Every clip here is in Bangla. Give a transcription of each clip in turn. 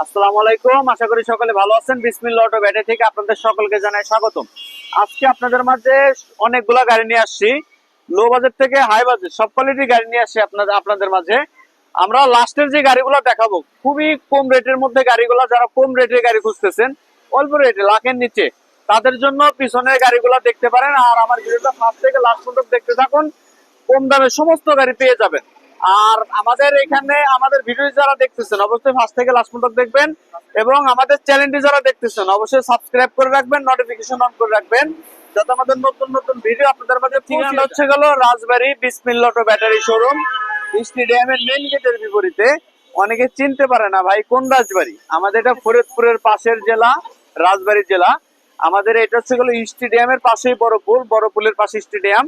আসসালামু আলাইকুম। আশা করি সকলে ভালো আছেন। বিসমিল্লাহ অটো ব্যাটে থেকে আপনাদের সকলকে জানাই স্বাগতম। আজকে আপনাদের মাঝে অনেকগুলা গাড়ি নিয়ে আসছি। লো বাজেট থেকে হাই বাজেট সব কোয়ালিটির গাড়ি নিয়ে আসছি আপনাদের আপনাদের মাঝে। আমরা লাস্টের যে গাড়িগুলো দেখাবো, খুবই কম রেটের মধ্যে গাড়িগুলো, যারা কম রেটের গাড়ি খুঁজতেছেন, অল্প রেটে লাখের নিচে, তাদের জন্য পিছনের গাড়িগুলো দেখতে পারেন। আর আমার ভিডিওটা ফার্স্ট থেকে লাস্ট পর্যন্ত দেখতে থাকুন। কম দামে সমস্ত গাড়ি পেয়ে যাবেন। আর আমাদের এখানে আমাদের ভিডিও যারা দেখতেছেন, অবশ্যই ফার্স্ট থেকে লাস্ট পর্যন্ত দেখবেন এবং আমাদের চ্যানেলটি যারা দেখতেছেন, অবশ্যই সাবস্ক্রাইব করে রাখবেন নোটিফিকেশন অন করে রাখবেন, যাতে আমাদের নতুন নতুন ভিডিও আপনাদের মাঝে ঠিকানা হচ্ছে গেল Rajbari Bismillah auto battery showroom, স্টেডিয়ামের মেন গেটের বিপরীতে। অনেকে চিনতে পারে না ভাই, কোন রাজবাড়ি? আমাদের এটা ফরিদপুরের পাশের জেলা, রাজবাড়ি জেলা। আমাদের এটা হচ্ছে গেল স্টেডিয়ামের পাশেই বড়পুর বড়পুলের পাশে স্টেডিয়াম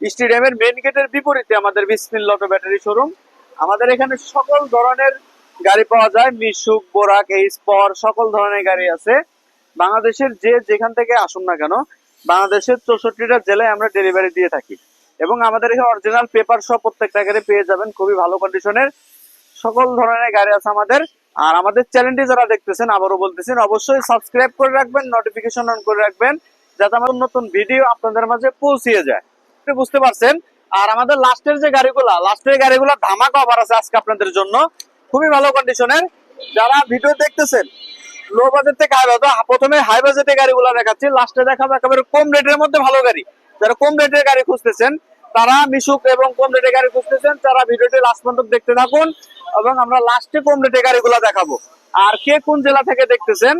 স্টেডিয়ামের মেন গেটের বিপরীতে আমাদের বিসমিল্লা অটো ব্যাটারি শোরুম আমাদের এখানে সকল ধরনের গাড়ি পাওয়া যায়, মিশুক, বোরাক এই স্পর সকল ধরনের গাড়ি আছে। বাংলাদেশের যে যেখান থেকে আসুন না কেন, বাংলাদেশের চৌষট্টিটা জেলায় আমরা ডেলিভারি দিয়ে থাকি। এবং আমাদের এখানে অরিজিনাল পেপার সব প্রত্যেকটা গাড়ি পেয়ে যাবেন, খুবই ভালো কন্ডিশনের সকল ধরনের গাড়ি আছে আমাদের। আর আমাদের চ্যানেলটি যারা দেখতেছেন, আবারও বলতেছেন অবশ্যই সাবস্ক্রাইব করে রাখবেন নোটিফিকেশন অন করে রাখবেন, যাতে আমাদের নতুন ভিডিও আপনাদের মাঝে পৌঁছিয়ে যায়। আপনি বুঝতে পারছেন। আর আমাদের লাস্টের যে গাড়িগুলা, লাস্টের গাড়িগুলা ধামাকা অফার আছে আজকে আপনাদের জন্য। খুবই ভালো কন্ডিশনের যারা ভিডিও দেখতেছেন লো বাজেট থেকে হাই বাজেট প্রথমে হাই বাজেটে গাড়িগুলো দেখাচ্ছি। লাস্টে দেখাবো একেবারে কম রেটের মধ্যে ভালো গাড়ি। যারা কম রেটের গাড়ি খুঁজতেছেন, তারা মিশুক এবং কম রেটের গাড়ি খুঁজতেছেন, তারা ভিডিওটি লাস্ট পর্যন্ত দেখতে থাকুন এবং আমরা লাস্টে কম রেটের গাড়িগুলো দেখাবো। আর কে কোন জেলা থেকে দেখতেছেন,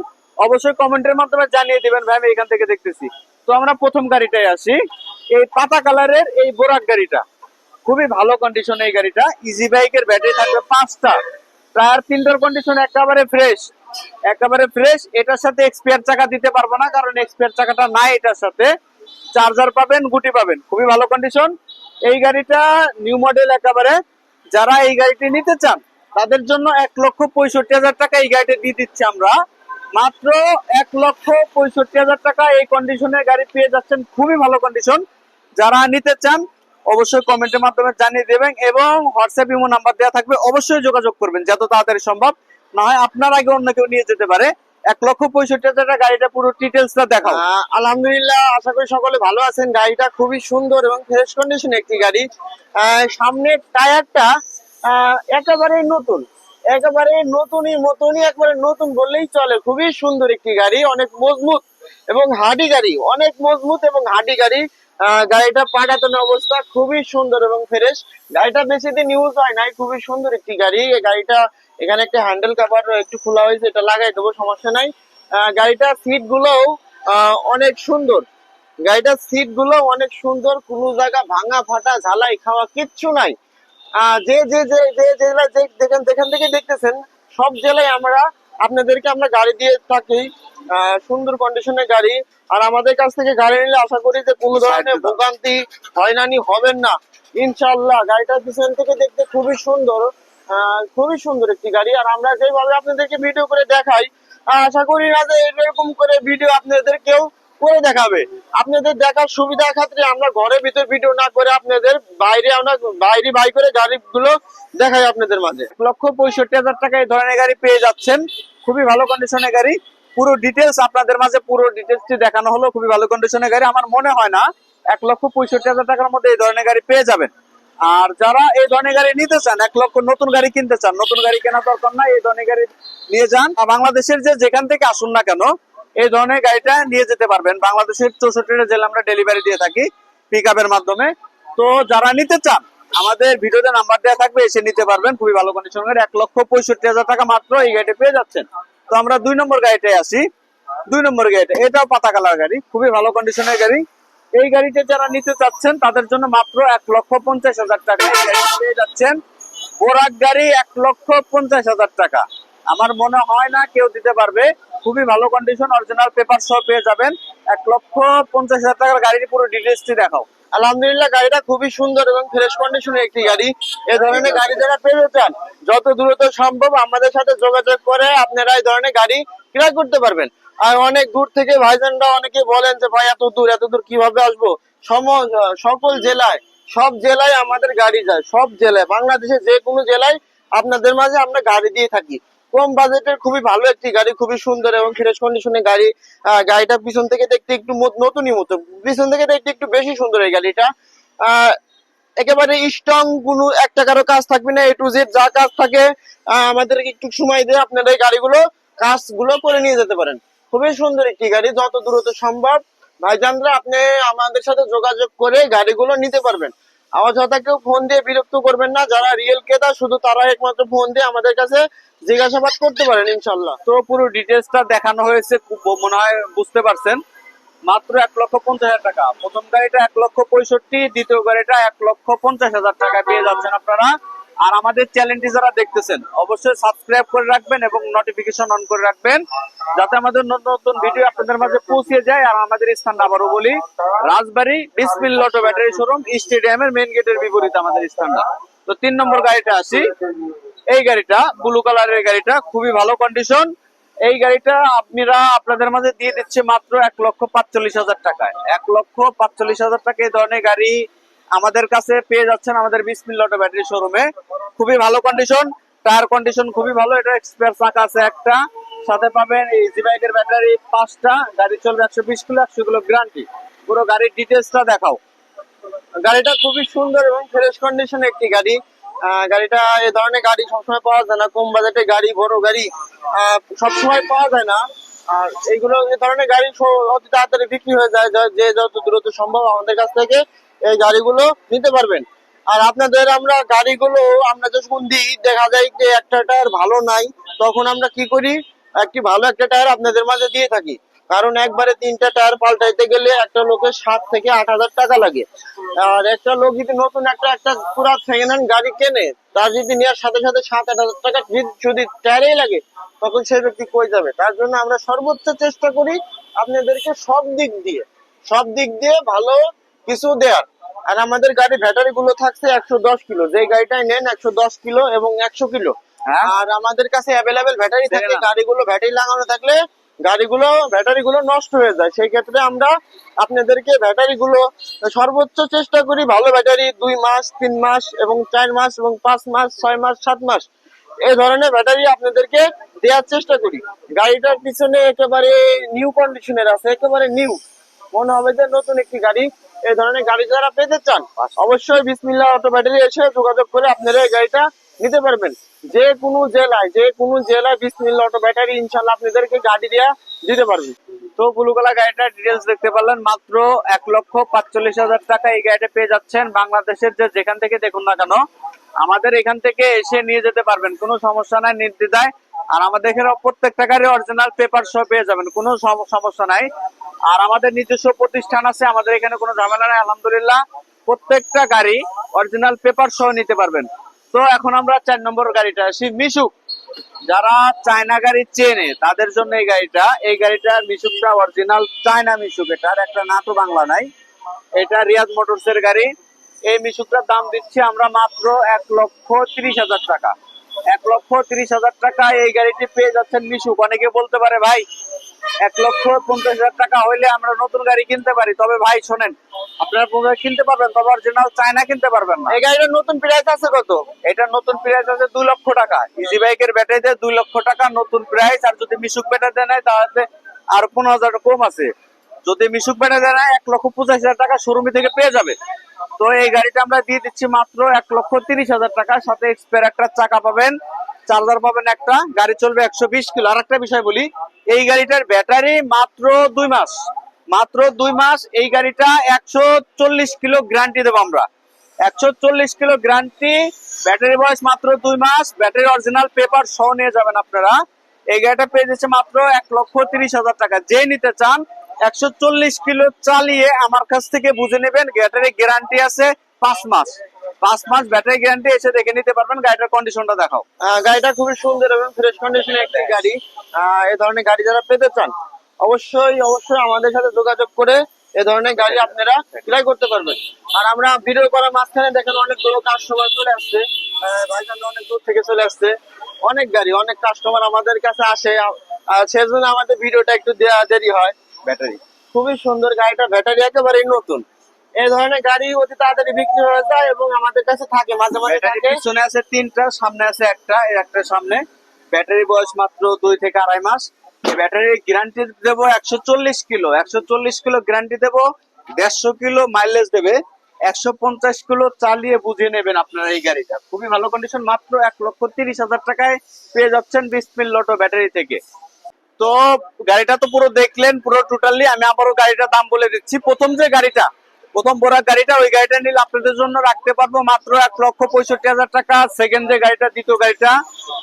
অবশ্যই কমেন্টের মাধ্যমে জানিয়ে দিবেন, ভাই, আমি এখান থেকে দেখতেছি। তো আমরা প্রথম গাড়িটাই আসি। এই পাতা কালারের এই বোরাক গাড়িটা। খুবই ভালো কন্ডিশন এই গাড়িটা। ইজি বাইকের ব্যাটারি থাকবে পাঁচটা। টায়ার তিনটার কন্ডিশন একেবারে ফ্রেশ একেবারে ফ্রেশ এটার সাথে এক্সপিয়ার চাকা দিতে পারব না, কারণ এক্সপিয়ার চাকাটা নাই এটার সাথে। চার্জার পাবেন, গুটি পাবেন। খুবই ভালো কন্ডিশন এই গাড়িটা নিউ মডেল একেবারে। যারা এই গাড়িটি নিতে চান, তাদের জন্য এক লক্ষ পঁয়ষট্টি হাজার টাকা এই গাড়িটি দিয়ে দিচ্ছি আমরা। মাত্র এক লক্ষ পঁয়ষট্টি হাজার টাকা এই কন্ডিশনের গাড়ি পেয়ে যাচ্ছেন। খুবই ভালো কন্ডিশন যারা নিতে চান অবশ্যই কমেন্টের মাধ্যমে জানিয়ে দেবেন এবং হোয়াটসঅ্যাপ ইমো নাম্বার দেওয়া থাকবে। অবশ্যই যোগাযোগ করবেন যত তাড়াতাড়ি সম্ভব। না হয় আপনার আগে অন্য কেউ নিয়ে যেতে পারে। এক লক্ষ পঁয়ষট্টি হাজার গাড়িটা পুরো ডিটেলসটা আহ, আলহামদুলিল্লাহ আশা করি সকলে ভালো আছেন। গাড়িটা খুবই সুন্দর এবং ফ্রেশ কন্ডিশন একটি গাড়ি। সামনের টায়ারটা আহ, একেবারেই নতুন। একেবারে নতুনই মতনই একবারে নতুন বললেই চলে। খুবই সুন্দর একটি গাড়ি অনেক মজবুত এবং হাডি গাড়ি অনেক মজবুত এবং হাডি গাড়ি। গাড়িটা পাটাতন অবস্থা খুবই সুন্দর এবং ফ্রেশ গাড়িটা বেশি দিন ইউজ হয় নাই খুবই সুন্দর একটি গাড়ি। গাড়িটা এখানে একটা হ্যান্ডেল কাভার একটু খোলা হয়েছে এটা লাগাই দেবো সমস্যা নাই। আহ, গাড়িটার সিট গুলোও অনেক সুন্দর। গাড়িটার সিটগুলো অনেক সুন্দর কোনো জায়গা ভাঙা ফাটা ঝালাই খাওয়া কিচ্ছু নাই। যে যে যে যে জেলায় যে যেখান যেখান থেকে দেখতেছেন সব জেলায় আমরা আপনাদেরকে আমরা গাড়ি দিয়ে থাকি সুন্দর কন্ডিশনের গাড়ি। আর আমাদের কাছ থেকে গাড়ি নিলে আশা করি যে কোনো ধরনের ভোগান্তি হয়রানি হবেন না। ইনশাল্লাহ গাড়িটা পিছন থেকে দেখতে খুবই সুন্দর আহ, খুবই সুন্দর একটি গাড়ি। আর আমরা যেভাবে আপনাদেরকে ভিডিও করে দেখাই আশা করি না যে এরকম করে ভিডিও আপনাদের কেউ করে দেখাবে। আপনাদের দেখার সুবিধার ক্ষেত্রে আমরা ঘরের ভিতর ভিডিও না করে আপনাদের বাইরে আমরা বাইরে বাই করে গাড়িগুলো দেখাই আপনাদের মাঝে। লক্ষ পঁয়ষট্টি হাজার টাকা এই ধরনের গাড়ি পেয়ে যাচ্ছেন। খুবই ভালো কন্ডিশনের গাড়ি। পুরো ডিটেলস আপনাদের মাঝে পুরো ডিটেলসটি দেখানো হলো। খুবই ভালো কন্ডিশনের গাড়ি। আমার মনে হয় না এক লক্ষ পঁয়ষট্টি হাজার টাকার মধ্যে এই ধরনের গাড়ি পেয়ে যাবেন। আর যারা এই ধরনের গাড়ি নিতে চান, এক লক্ষ নতুন গাড়ি কিনতে চান, নতুন গাড়ি কেনা দরকার না এই ধরনের গাড়ি নিয়ে যান। বাংলাদেশের যে যেখান থেকে আসুন না কেন এই ধরনের গাড়িটা নিয়ে যেতে পারবেন। বাংলাদেশের চৌষট্টিটা জেলা আমরা ডেলিভারি দিয়ে থাকি পিক মাধ্যমে। তো যারা নিতে চান, আমাদের ভিডিওতে নাম্বার দেওয়া থাকবে, এসে নিতে পারবেন। খুবই ভালো কন্ডিশনের এক লক্ষ পঁয়ষট্টি হাজার টাকা মাত্র এই গাড়িটা পেয়ে যাচ্ছেন। তো আমরা দুই নম্বর গাড়িটাই আসি। দুই নম্বর গাড়িটা, এটাও পাতা কালার গাড়ি, খুবই ভালো কন্ডিশনের গাড়ি। এই গাড়িটা যারা নিতে চাচ্ছেন, তাদের জন্য মাত্র এক লক্ষ পঞ্চাশ হাজার টাকা পেয়ে যাচ্ছেন। বোরাক গাড়ি এক লক্ষ পঞ্চাশ হাজার টাকা। আমার মনে হয় না কেউ দিতে পারবে। খুবই ভালো কন্ডিশন অরিজিনাল পেপার সহ পেয়ে যাবেন। এক লক্ষ পঞ্চাশ হাজার টাকার গাড়ির পুরো ডিটেলসটি দেখাও। আলহামদুলিল্লাহ, গাড়িটা খুবই সুন্দর এবং ফ্রেশ কন্ডিশনের একটি গাড়ি। এ ধরনের গাড়ি যারা পেতে চান যত দ্রুত সম্ভব আমাদের সাথে যোগাযোগ করে আপনারা এই ধরনের গাড়ি ক্রয় করতে পারবেন। আর অনেক দূর থেকে ভাইজানরা অনেকে বলেন যে, ভাই, এত দূর এত দূর কীভাবে আসব? সম, সকল জেলায়, সব জেলায় আমাদের গাড়ি যায়, সব জেলায়, বাংলাদেশের যে কোনো জেলায় আপনাদের মাঝে আমরা গাড়ি দিয়ে থাকি। কম বাজেটের খুবই ভালো একটি গাড়ি, খুবই সুন্দর এবং ফ্রেশ কন্ডিশনের গাড়ি গাড়িটা পিছন থেকে দেখতে একটু নতুনই মতো। পিছন থেকে দেখতে একটু বেশি সুন্দর এই গাড়িটা। একেবারে স্ট্রং কোনো একটা কারও কাজ থাকবে না এ টু জেড যা কাজ থাকে আমাদেরকে একটু সময় দিয়ে আপনারা এই গাড়িগুলো, কাজগুলো করে নিয়ে যেতে পারেন। খুবই সুন্দর একটি গাড়ি, যত দ্রুত সম্ভব। ভাইজানরা আপনি আমাদের সাথে যোগাযোগ করে গাড়িগুলো নিতে পারবেন। আমার যথা কেউ ফোন দিয়ে বিরক্ত করবেন না। যারা রিয়েল ক্রেতা, শুধু তারা একমাত্র ফোন দিয়ে আমাদের কাছে জিজ্ঞাসাবাদ করতে পারেন, ইনশাল্লাহ। তো পুরো ডিটেলসটা দেখানো হয়েছে মনে হয় বুঝতে পারছেন। মাত্র এক লক্ষ পঞ্চাশ হাজার টাকা। প্রথম গাড়িটা এক লক্ষ পঁয়ষট্টি, দ্বিতীয় গাড়িটা এক লক্ষ পঞ্চাশ হাজার টাকা পেয়ে যাচ্ছেন আপনারা। আর আমাদের চ্যানেলটি যারা দেখতেছেন, অবশ্যই সাবস্ক্রাইব করে রাখবেন এবং নোটিফিকেশন অন করে রাখবেন, যাতে আমাদের নতুন নতুন ভিডিও আপনাদের মাঝে পৌঁছে যায়। আর আমাদের স্থান আবারও বলি, Rajbari Bismil auto battery showroom, স্টেডিয়ামের মেইন গেটের বিপরীতে আমাদের স্থানটা। তো তিন নম্বর গাড়িটা আসি। এই গাড়িটা ব্লু কালারের গাড়িটা, খুবই ভালো কন্ডিশন এই গাড়িটা আপনারা, আপনাদের মাঝে দিয়ে দিচ্ছে মাত্র এক লক্ষ পাঁচচল্লিশ হাজার টাকায়। এক লক্ষ পাঁচচল্লিশ হাজার টাকা এই ধরনের গাড়ি আমাদের কাছে পেয়ে যাচ্ছেন আমাদের বিশ মিল অটো ব্যাটারি শোরুমে খুবই ভালো কন্ডিশন টায়ার কন্ডিশন খুবই ভালো। এটা এক্সপায়ার চাকা আছে একটা। সাথে পাবেন এই জি বাইকের ব্যাটারি পাঁচটা। গাড়ি চলবে একশো বিশ কিলো, একশো কিলো গ্যারান্টি পুরো গাড়ির ডিটেলসটা দেখাও। গাড়িটা খুবই সুন্দর এবং ফ্রেশ কন্ডিশন একটি গাড়ি। গাড়িটা এ ধরনের গাড়ি সবসময় পাওয়া যায় না। কম বাজেটের গাড়ি, বড় গাড়ি সবসময় পাওয়া যায় না। আর এইগুলো এ ধরনের গাড়ি অতি তাড়াতাড়ি বিক্রি হয়ে যায়, যে যত দ্রুত সম্ভব আমাদের কাছ থেকে এই গাড়িগুলো নিতে পারবেন। আর আপনাদের আমরা গাড়িগুলো, আমরা যখন দিই, দেখা যায় যে একটা টায়ার ভালো নাই, তখন আমরা কি করি? একটি ভালো একটা টায়ার আপনাদের মাঝে দিয়ে থাকি। কারণ একবারে তিনটা টায়ার পাল্টাইতে গেলে একটা লোকের সাত থেকে আট হাজার টাকা লাগে। আর একটা লোক যদি নতুন একটা একটা পুরা সেকেন্ড হ্যান্ড গাড়ি কেনে তার যদি নেওয়ার সাথে সাথে সাত আট হাজার টাকা যদি- যদি টায়ারেই লাগে তখন সেই ব্যক্তি কই যাবে? তার জন্য আমরা সর্বোচ্চ চেষ্টা করি আপনাদেরকে সব দিক দিয়ে সব দিক দিয়ে ভালো কিছু দেওয়ার আর আমাদের গাড়ি ব্যাটারি গুলো থাকছে একশো দশ কিলো। যে গাড়িটাই নেন একশো দশ কিলো এবং একশো কিলো। হ্যাঁ। আর আমাদের কাছে অ্যাভেলেবেল ব্যাটারি থাকে গাড়িগুলো ব্যাটারি লাগানো থাকলে গাড়িগুলো ব্যাটারি গুলো নষ্ট হয়ে যায়। সেই ক্ষেত্রে আমরা আপনাদেরকে ব্যাটারি গুলো সর্বোচ্চ চেষ্টা করি ভালো ব্যাটারি, দুই মাস, তিন মাস এবং চার মাস এবং পাঁচ মাস, ছয় মাস, সাত মাস। এই ধরনের ব্যাটারি আপনাদেরকে দেওয়ার চেষ্টা করি। গাড়িটার পিছনে একেবারে নিউ কন্ডিশনের আছে, একেবারে নিউ মনে হবে যে নতুন একটি গাড়ি এই ধরনের গাড়ি যারা পেতে চান, অবশ্যই বিসমিল্লা অটো ব্যাটারি এসে যোগাযোগ করে আপনারা এই গাড়িটা নিতে পারবেন। যে কোনো জেলায়, যে কোনো জেলায় বিসমিল্লা অটো ব্যাটারি ইনশাল্লাহ আপনাদেরকে গাড়ি দেওয়া দিতে পারবে। তো ব্লু কালার গাড়িটার ডিটেলস দেখতে পারলেন, মাত্র এক লক্ষ পাঁচচল্লিশ হাজার টাকা এই গাড়িটা পেয়ে যাচ্ছেন বাংলাদেশের যে যেখান থেকে দেখুন না কেন, আমাদের এখান থেকে এসে নিয়ে যেতে পারবেন, কোনো সমস্যা নাই, নির্দ্বিধায়। আর আমাদের এখানে প্রত্যেকটা গাড়ি অরিজিনাল পেপার সহ পেয়ে যাবেন, কোনো সমস্যা নাই। আর আমাদের নিজস্ব প্রতিষ্ঠান আছে, আমাদের এখানে কোনো ঝামেলা নাই, আলহামদুলিল্লাহ। প্রত্যেকটা গাড়ি অরিজিনাল পেপার সহ নিতে পারবেন। তো এখন আমরা চার নম্বর গাড়িটা আসি। মিশুক, যারা চায়না গাড়ি চেনে, তাদের জন্য এই গাড়িটা। এই গাড়িটা মিশুকটা অরিজিনাল চায়না মিশুক, এটার একটা নাটো বাংলা নাই। এটা রিয়াজ মোটরস এর গাড়ি। এই মিশুকটার দাম দিচ্ছি আমরা মাত্র এক লক্ষ তিরিশ হাজার টাকা। এক লক্ষ তিরিশ হাজার টাকা এই গাড়িটি পেয়ে যাচ্ছেন মিশুক। অনেকে বলতে পারে, ভাই এক লক্ষ পঞ্চাশ হাজার টাকা হইলে আমরা নতুন গাড়ি কিনতে পারি। তবে ভাই শোনেন আপনারা পুরো কিনতে পারবেন তবে অরিজিনাল চায়না কিনতে পারবেন না। এই গাড়িটার নতুন প্রাইস আছে কত? এটা নতুন প্রাইস আছে দুই লক্ষ টাকা। ইজি বাইকের ব্যাটারিতে দুই লক্ষ টাকা নতুন প্রাইস আর যদি মিশুক ব্যাটারি নেয় তাহলে আর পনেরো হাজার কম আছে। যদি মিশুক ব্যাটারি নেয় এক লক্ষ পঁচাশি হাজার টাকা শোরুমে থেকে পেয়ে যাবে, তো এই গাড়িটা আমরা দিয়ে দিচ্ছি মাত্র এক লক্ষ তিরিশ হাজার টাকা সাথে এক্সপায়ার একটা চাকা পাবেন চার্জার পাবেন একটা, গাড়ি চলবে একশো বিশ কিলো। আর একটা বিষয় বলি, এই গাড়িটার ব্যাটারি মাত্র দুই মাস, মাত্র দুই মাস এই গাড়িটা একশো চল্লিশ কিলো গ্যারান্টি দেবো আমরা। একশো চল্লিশ কিলো গ্যারান্টি ব্যাটারি বয়স মাত্র দুই মাস, ব্যাটারি অরিজিনাল পেপার সহ নিয়ে যাবেন আপনারা। এই গাড়িটা পেয়ে যাচ্ছে মাত্র এক লক্ষ তিরিশ হাজার টাকা। যে নিতে চান একশো চল্লিশ কিলো চালিয়ে আমার কাছ থেকে বুঝে নেবেন, ব্যাটারি গ্যারান্টি আছে পাঁচ মাস। পাঁচ মাস ব্যাটারি গ্যারান্টি এসে দেখে নিতে পারবেন, গাড়িটার কন্ডিশনটা দেখাও। গাড়িটা খুবই সুন্দর এবং ফ্রেশ কন্ডিশনের একটি গাড়ি। এই ধরনের গাড়ি যারা পেতে চান, অবশ্যই অবশ্যই আমাদের সাথে যোগাযোগ করে এই ধরনের গাড়ি আপনারা ক্রয় করতে পারবেন। আর আমরা ভিডিও করার মাঝখানে দেখেন অনেকগুলো কাস্টমার চলে আসছে। ভাইজান অনেক দূর থেকে চলে আসছে। অনেক গাড়ি, অনেক কাস্টমার আমাদের কাছে আসে। সেজন্য আমাদের ভিডিওটা একটু দেওয়া দেরি হয়। ব্যাটারি। খুবই সুন্দর গাড়িটা ব্যাটারি একেবারেই নতুন। এই ধরনের গাড়ি অতি তাড়াতাড়ি বিক্রি হয়ে যায় এবং আমাদের কাছে থাকে মাঝে মাঝে থাকে। পিছনে আছে তিনটা সামনে আছে একটা এই একটা সামনে। ব্যাটারি বয়স মাত্র দুই থেকে আড়াই মাস। ব্যাটারি গ্যারান্টি দেবো একশো চল্লিশ কিলো। একশো চল্লিশ কিলো গ্যারান্টি দেবো দেড়শো কিলো মাইলেজ দেবে একশো পঞ্চাশ কিলো চালিয়ে বুঝিয়ে নেবেন আপনারা এই গাড়িটা। খুবই ভালো কন্ডিশন মাত্র এক লক্ষ তিরিশ হাজার টাকায় পেয়ে যাচ্ছেন বিশ মিল লটো ব্যাটারি থেকে। তো গাড়িটা তো পুরো দেখলেন, পুরো টোটালি আমি আবারও গাড়িটার দাম বলে দিচ্ছি। প্রথম যে গাড়িটা, প্রথম বোরাক গাড়িটা, ওই গাড়িটা নিলে আপনাদের জন্য রাখতে পারব মাত্র এক লক্ষ পঁয়ষট্টি হাজার টাকা। সেকেন্ড যে গাড়িটা, দ্বিতীয় গাড়িটা,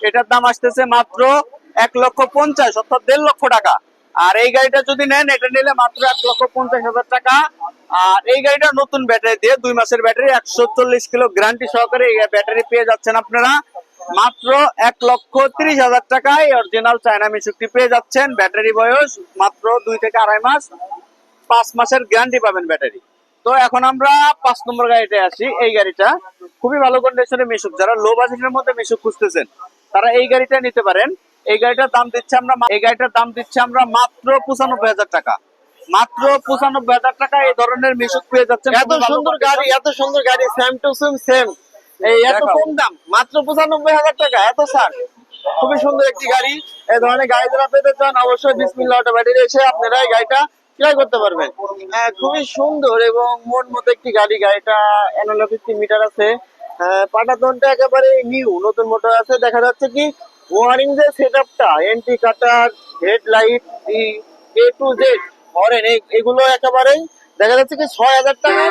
এটার দাম আসতেছে মাত্র এক লক্ষ পঞ্চাশ, অর্থাৎ দেড় লক্ষ টাকা। আর এই গাড়িটা যদি নেন, এটা নিলে মাত্র এক লক্ষ পঞ্চাশ হাজার টাকা। আর এই গাড়িটা নতুন ব্যাটারি দিয়ে, দুই মাসের ব্যাটারি, একশো চল্লিশ কিলো গ্যারান্টি সহকারে এই ব্যাটারি পেয়ে যাচ্ছেন আপনারা। মাত্র এক লক্ষ তিরিশ হাজার টাকায় অরিজিনাল চায়না মিশুকটি পেয়ে যাচ্ছেন। ব্যাটারি বয়স মাত্র দুই থেকে আড়াই মাস। পাঁচ মাসের গ্যারান্টি পাবেন ব্যাটারি তো এখন আমরা পাঁচ নম্বর গাড়িতে আসি। এই গাড়িটা খুবই ভালো কন্ডিশনের মিশুক যারা লো বাজেটের মধ্যে মিশুক খুঁজতেছেন তারা এই গাড়িটা নিতে পারেন। এই গাড়িটার দাম দিচ্ছে আমরা এই গাড়িটার দাম দিচ্ছে আমরা মাত্র পঁচানব্বই হাজার টাকা। মাত্র পঁচানব্বই হাজার টাকা এই ধরনের মিশুক পেয়ে যাচ্ছে এত সুন্দর গাড়ি এত সুন্দর গাড়ি সেম টু সেম সেম এই এত কম দাম মাত্র পঁচানব্বই হাজার টাকা এত স্যার খুবই সুন্দর একটি গাড়ি। এই ধরনের গাড়ি যারা পেতে চান অবশ্যই বিসমিল্লা অটো ব্যাটারি এসে আপনারা এই গাড়িটা ক্রয় করতে পারবেন। আহ, খুবই সুন্দর এবং মন মতো একটি গাড়ি। গাড়িটা এনালো ফিফটি মিটার আছে। আহ, পাটাতনটা একেবারে নিউ নতুন মোটর আছে। দেখা যাচ্ছে কি ওয়ারিং যে সেট আপটা anti cutter headlight A to Z horn এগুলো একেবারেই দেখা যাচ্ছে কি ছয় হাজার টাকা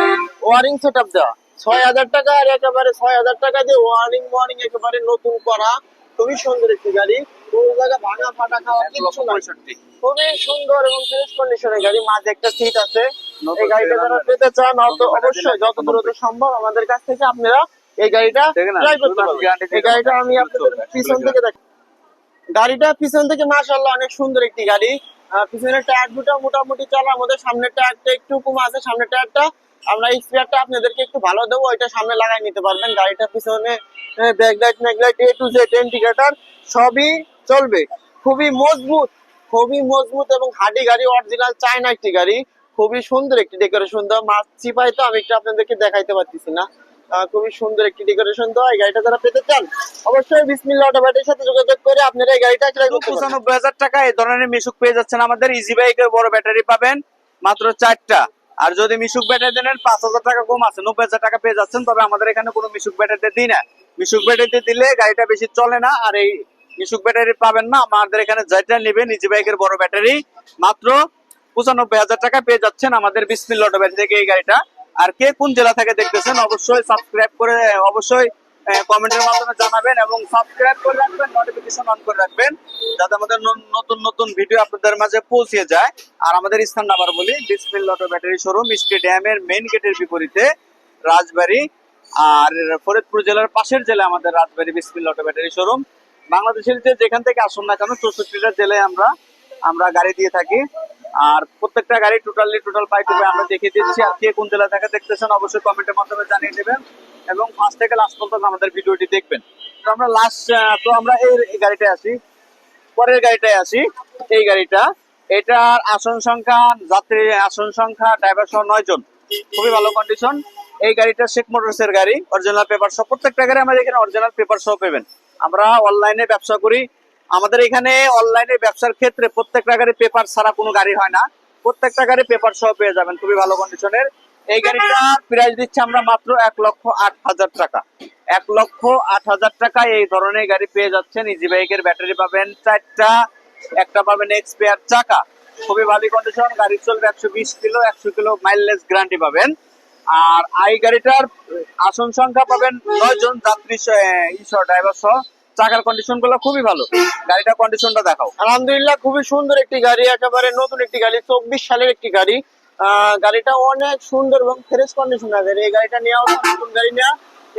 ওয়ারিং সেট আপ দেওয়া। ছয় হাজার টাকা আর একেবারে ছয় হাজার টাকা দিয়ে ওয়ারিং ওয়ারিং একেবারে নতুন করা। খুবই সুন্দর একটি গাড়ি। কোনো জায়গা ভাঙা ফাটা খাওয়া কিছু নাই। খুবই সুন্দর এবং ফ্রেশ কন্ডিশনের গাড়ি। মাঝে একটা সিট আছে। এই গাড়িটা যারা পেতে চান অবশ্যই যত দ্রুত সম্ভব আমাদের কাছ থেকে আপনারা এই গাড়িটা ট্রাই করতে পারবেন। এই গাড়িটা আমি আপনাদের পিছন থেকে দেখ গাড়িটা পিছন থেকে মাশাআল্লাহ অনেক সুন্দর একটি গাড়ি। পিছনের টায়ার দুটো মোটামুটি চলার আমাদের সামনের টায়ারটা একটু কম আছে সামনের টায়ারটা আমরা স্পেয়ারটা আপনাদেরকে একটু ভালো দেবো, ওইটা সামনে লাগাই নিতে পারবেন। গাড়িটা পিছনে ব্যাকলাইট ম্যাকলাইট এ টু জেড ইন্ডিকেটর সবই চলবে। খুবই মজবুত খুবই মজবুত এবং হাডি গাড়ি অরিজিনাল চায়না একটি গাড়ি। খুবই সুন্দর একটি ডেকোরেশন দেওয়া। মাছ চিপাই তো, আমি একটু আপনাদেরকে দেখাইতে পারতেছি না। খুবই সুন্দর একটি ডেকোরেশন দেওয়া। এই গাড়িটা যারা পেতে চান, অবশ্যই বিসমিল্লা অটো ব্যাটারির সাথে যোগাযোগ করে আপনারা এই গাড়িটা পঁচানব্বই হাজার টাকা এই ধরনের মিশুক পেয়ে যাচ্ছেন আমাদের ইজি বাইকের বড় ব্যাটারি পাবেন মাত্র চারটা। আর যদি মিশুক ব্যাটারি দেন পাঁচ হাজার টাকা কম আছে, নব্বই হাজার টাকা পেয়ে যাচ্ছেন, তবে আমাদের এখানে কোনো মিশুক ব্যাটারিতে দিই না। মিশুক ব্যাটারিতে দিলে গাড়িটা বেশি চলে না, আর এই মিশুক ব্যাটারি পাবেন না। আমাদের এখানে যেটা নেবেন ইজি বাইকের বড় ব্যাটারি, মাত্র পঁচানব্বই হাজার টাকা পেয়ে যাচ্ছেন আমাদের বিসমিল্লা অটো থেকে এই গাড়িটা। আর কে কোন জেলা থেকে দেখতেছেন, অবশ্যই সাবস্ক্রাইব করে, অবশ্যই কমেন্টের মাধ্যমে জানাবেন এবং সাবস্ক্রাইব করে রাখবেন নোটিফিকেশন অন করে রাখবেন, যাতে আমাদের নতুন নতুন ভিডিও আপনাদের মাঝে পৌঁছে যায়। আর আমাদের স্থান আবার বলি ডিসপ্লে অটো ব্যাটারি শোরুম স্টেডিয়ামের মেইন গেটের বিপরীতে, রাজবাড়ি আর ফরিদপুর জেলার পাশের জেলা আমাদের Rajbari Bismil auto battery showroom বাংলাদেশের যে যেখান থেকে আসুন না কেন, চৌষট্টিটা জেলায় আমরা আমরা গাড়ি দিয়ে থাকি। আর প্রত্যেকটা গাড়ি টোটালি টোটাল পাই টুপে আমরা দেখিয়ে দিচ্ছি। আর কে কোন জেলা থেকে দেখতেছেন, অবশ্যই কমেন্টের মাধ্যমে জানিয়ে দেবেন এবং ফার্স্ট থেকে লাস্ট পর্যন্ত আমাদের ভিডিওটি দেখবেন। তো আমরা লাস্ট তো আমরা এই এই গাড়িটায় আসি পরের গাড়িটায় আসি এই গাড়িটা এটার আসন সংখ্যা, যাত্রী আসন সংখ্যা ড্রাইভার সহ নয় জন। খুবই ভালো কন্ডিশন এই গাড়িটা শেখ মোটরস এর গাড়ি। অরিজিনাল পেপার সহ প্রত্যেকটা গাড়ি আমাদের এখানে অরিজিনাল পেপার সহ পাবেন। আমরা অনলাইনে ব্যবসা করি। আমাদের এখানে অনলাইনে ব্যবসার ক্ষেত্রে প্রত্যেকটা গাড়ি পেপার ছাড়া কোনো গাড়ি হয় না। প্রত্যেকটা গাড়ি পেপার সহ পেয়ে যাবেন, খুবই ভালো কন্ডিশনের এই গাড়িটা প্রাইস দিচ্ছি আমরা মাত্র এক লক্ষ আট হাজার টাকা। এক লক্ষ আট হাজার টাকা এই ধরনের গাড়ি পেয়ে যাচ্ছেন। ইজি বাইকের ব্যাটারি পাবেন চারটা, একটা পাবেন এক্সপেয়ার চাকা। খুবই ভালো কন্ডিশন গাড়ি চলবে একশো বিশ কিলো, একশো কিলো মাইলেজ গ্যারান্টি পাবেন। আর এই গাড়িটার আসন সংখ্যা পাবেন নয় জন যাত্রী ড্রাইভার সহ। চাকার কন্ডিশনগুলো খুবই ভালো। গাড়িটার কন্ডিশনটা দেখাও। আলহামদুলিল্লাহ, খুবই সুন্দর একটি গাড়ি, একেবারে নতুন একটি গাড়ি, চব্বিশ সালের একটি গাড়ি। গাড়িটা অনেক সুন্দর এবং ফ্রেশ কন্ডিশন আছে এই গাড়িটা নেওয়া নতুন গাড়ি নেওয়া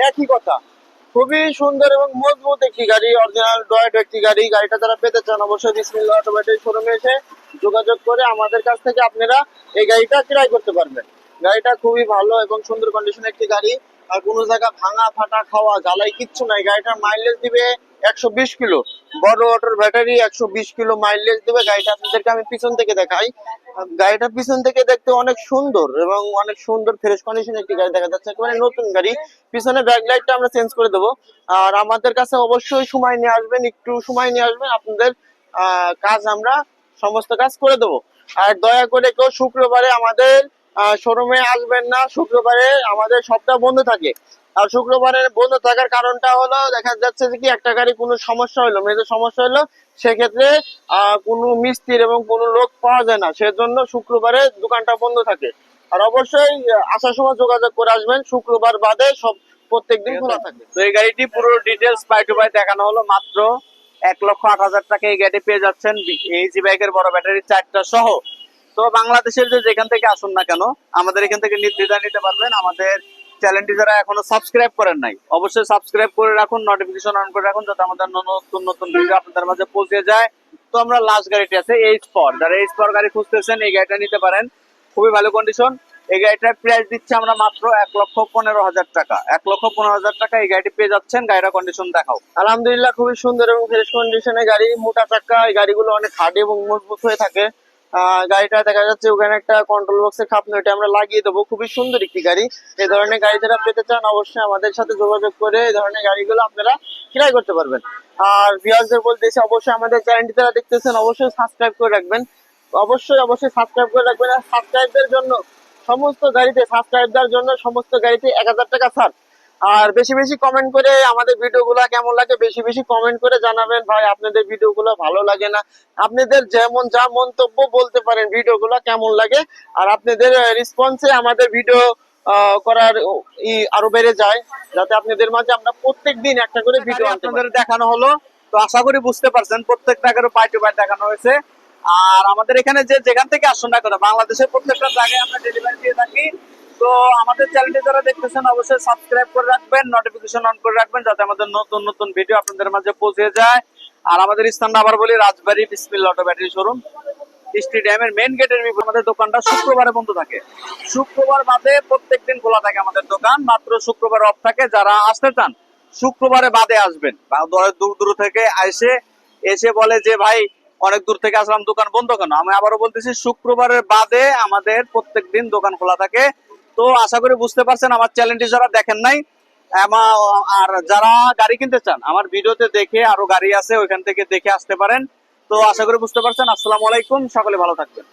একই কথা। খুবই সুন্দর এবং মজবুত একটি গাড়ি অরিজিনাল ডয়েড একটি গাড়ি। গাড়িটা যারা পেতে চান, অবশ্যই বিসমিল্লা অটোমেটিক শোরুমে এসে যোগাযোগ করে আমাদের কাছ থেকে আপনারা এই গাড়িটা ক্রয় করতে পারবেন। গাড়িটা খুবই ভালো এবং সুন্দর কন্ডিশনের একটি গাড়ি। আর কোনো জায়গা ভাঙা, ফাটা, খাওয়া, জ্বালাই কিচ্ছু নাই। গাড়িটার মাইলেজ দিবে একশো বিশ কিলো। বড় অটোর ব্যাটারি একশো বিশ কিলো মাইলেজ দিবে। গাড়িটা আপনাদেরকে আমি পিছন থেকে দেখাই। গাড়িটা পিছন থেকে দেখতে অনেক সুন্দর এবং অনেক সুন্দর ফ্রেশ কন্ডিশন একটি গাড়ি দেখা যাচ্ছে। একেবারে নতুন গাড়ি। পিছনে ব্যাক লাইটটা আমরা চেঞ্জ করে দেবো। আর আমাদের কাছে অবশ্যই সময় নিয়ে আসবেন, একটু সময় নিয়ে আসবেন। আপনাদের কাজ আমরা সমস্ত কাজ করে দেবো। আর দয়া করে কেউ শুক্রবারে আমাদের শোরুমে আসবেন না শুক্রবারে, আমাদের সবটা বন্ধ থাকে। আর শুক্রবারে বন্ধ থাকার কারণটা হলো, দেখা যাচ্ছে যে কি, একটা গাড়ি কোনো সমস্যা হলো, মেয়েদের সমস্যা হলো, সেক্ষেত্রে কোনো মিস্ত্রি এবং কোনো লোক পাওয়া যায় না। সেজন্য শুক্রবারে দোকানটা বন্ধ থাকে। আর অবশ্যই আসার সময় যোগাযোগ করে আসবেন। শুক্রবার বাদে সব প্রত্যেকদিন খোলা থাকে। তো এই গাড়িটি পুরো ডিটেলস বাই টু বাই দেখানো হলো মাত্র এক লক্ষ আট হাজার টাকা। এই গাড়ি পেয়ে যাচ্ছেন এইজি বাইকের বড় ব্যাটারি চারটা সহ। তো বাংলাদেশের যে যেখান থেকে আসুন না কেন, আমাদের এখান থেকে নির্দ্বিধায় নিতে পারবেন। আমাদের চ্যানেলটি যারা এখনও সাবস্ক্রাইব করেন নাই, অবশ্যই সাবস্ক্রাইব করে রাখুন নোটিফিকেশন অন করে রাখুন, যাতে আমাদের নতুন নতুন ভিডিও আপনাদের মাঝে পৌঁছে যায়। তো আমরা লাস্ট গাড়িটি আছে এইচ পর যারা এইচ পর গাড়ি খুঁজতেছেন, এই গাড়িটা নিতে পারেন। খুবই ভালো কন্ডিশন এই গাড়িটার প্রাইস দিচ্ছে আমরা মাত্র এক লক্ষ পনেরো হাজার টাকা। এক লক্ষ পনেরো হাজার টাকা এই গাড়িটি পেয়ে যাচ্ছেন। গাড়িটা কন্ডিশন দেখাও। আলহামদুলিল্লাহ, খুবই সুন্দর এবং ফ্রেশ কন্ডিশনে গাড়ি। মোটা চাক্কা এই গাড়িগুলো অনেক হার্ড এবং মজবুত হয়ে থাকে। গাড়িটা দেখা যাচ্ছে ওখানে একটা কন্ট্রোল বক্সের খাপনি ওটা আমরা লাগিয়ে দেবো। খুবই সুন্দর একটি গাড়ি। এই ধরনের গাড়ি যারা পেতে চান, অবশ্যই আমাদের সাথে যোগাযোগ করে এই ধরনের গাড়িগুলো আপনারা ক্রয় করতে পারবেন। আর ভিউয়ার্সদের বলতেছি অবশ্যই আমাদের চ্যানেলটি যারা দেখতেছেন, অবশ্যই সাবস্ক্রাইব করে রাখবেন। অবশ্যই অবশ্যই সাবস্ক্রাইব করে রাখবেন। আর সাবস্ক্রাইবের জন্য সমস্ত গাড়িতে সাবস্ক্রাইব দেওয়ার জন্য সমস্ত গাড়িতে এক হাজার টাকা ছাড়। আর বেশি বেশি কমেন্ট করে আমাদের ভিডিওগুলো কেমন লাগে বেশি বেশি কমেন্ট করে জানাবেন। ভাই আপনাদের ভিডিওগুলো ভালো লাগে না? আপনাদের যেমন যা মন্তব্য বলতে পারেন ভিডিওগুলো কেমন লাগে? আর আপনাদের রেসপন্সে আমাদের ভিডিও করার ই আরও বেড়ে যায় যাতে আপনাদের মাঝে আমরা প্রত্যেক দিন একটা করে ভিডিও আপনাদের দেখানো হলো তো আশা করি বুঝতে পারছেন প্রত্যেকটা গাড়ি পাই টু পাই দেখানো হয়েছে। আর আমাদের এখানে যে যেখান থেকে আসুন না কেন বাংলাদেশের প্রত্যেকটা জায়গায় আমরা ডেলিভারি দিয়ে থাকি। তো আমাদের চ্যানেলটি যারা দেখতেছেন, অবশ্যই সাবস্ক্রাইব করে রাখবেন নোটিফিকেশন অন করে রাখবেন, যাতে আমাদের নতুন নতুন ভিডিও আপনাদের মাঝে পৌঁছে যায়। আর আমাদের স্থানটা আবার বলি, Rajbari Bismil auto battery showroom স্টেডিয়ামের মেন গেটের বিপরীতে আমাদের দোকানটা শুক্রবারে বন্ধ থাকে। শুক্রবার বাদে প্রত্যেকদিন খোলা থাকে আমাদের দোকান, মাত্র শুক্রবার অফ থাকে। যারা আসতে চান, শুক্রবারে বাদে আসবেন। দূর দূর থেকে এসে এসে বলে যে, ভাই, অনেক দূর থেকে আসলাম, দোকান বন্ধ কেন? আমি আবারও বলতেছি, শুক্রবারের বাদে আমাদের প্রত্যেক দিন দোকান খোলা থাকে। তো আশা করি বুঝতে পারছেন, আমার চ্যানেলটি যারা দেখেন নাই আর যারা গাড়ি কিনতে চান, আমার ভিডিওতে দেখে আরও গাড়ি আছে, ওইখান থেকে দেখে আসতে পারেন। তো আশা করি বুঝতে পারছেন, আসসালামু আলাইকুম, সকলে ভালো থাকবেন।